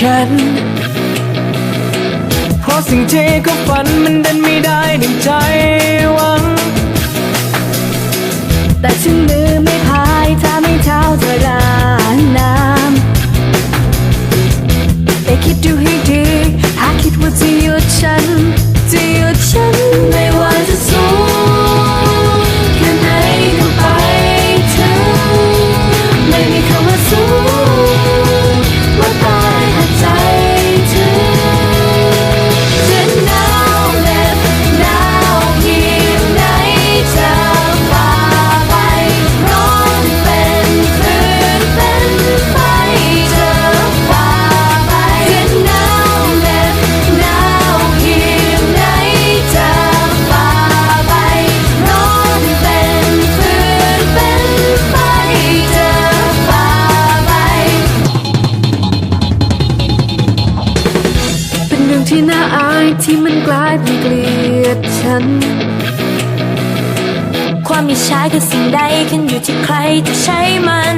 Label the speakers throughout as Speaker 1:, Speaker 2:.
Speaker 1: ฉัน เพราะสิ่งที่เขาฝันมันดันไม่ได้ดังใจหวัง แต่ฉัน ที่มันกลายเป็นเกลียดฉัน ความมีใช้คือสิ่งใดขึ้นอยู่ที่ใครจะใช้มัน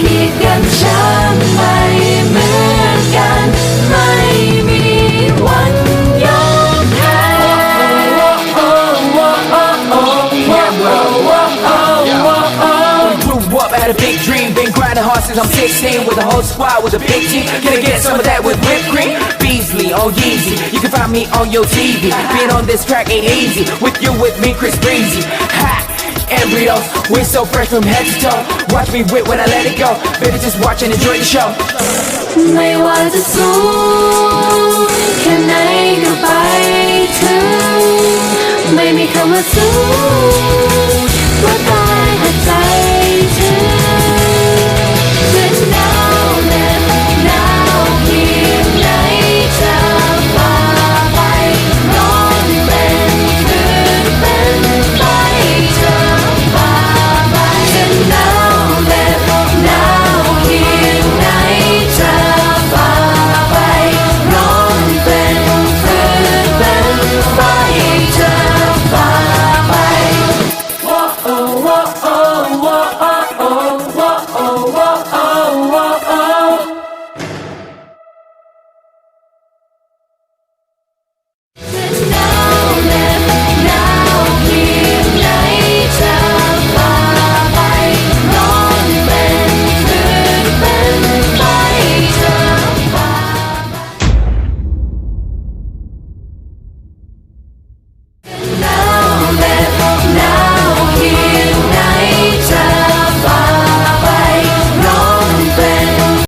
Speaker 2: คิดกันฉัน
Speaker 1: ไม่เหมือนกัน ไม่มีวันยอมแพ้
Speaker 3: I had a big dream, been grinding hard since I'm 16 With a whole squad, with a big team Can I get some of that with whipped cream? Beasley on Yeezy, you can find me on your TV Being on this track ain't easy. With you with me, Chris Breezy. Ha! embryos. We're so fresh from head to toe. Watch me whip when I let it go. Baby, just watch and enjoy the show.
Speaker 1: ไม่ว่าจะสูงแค่ไหนก็ไปถึงไม่มีคำว่าสูง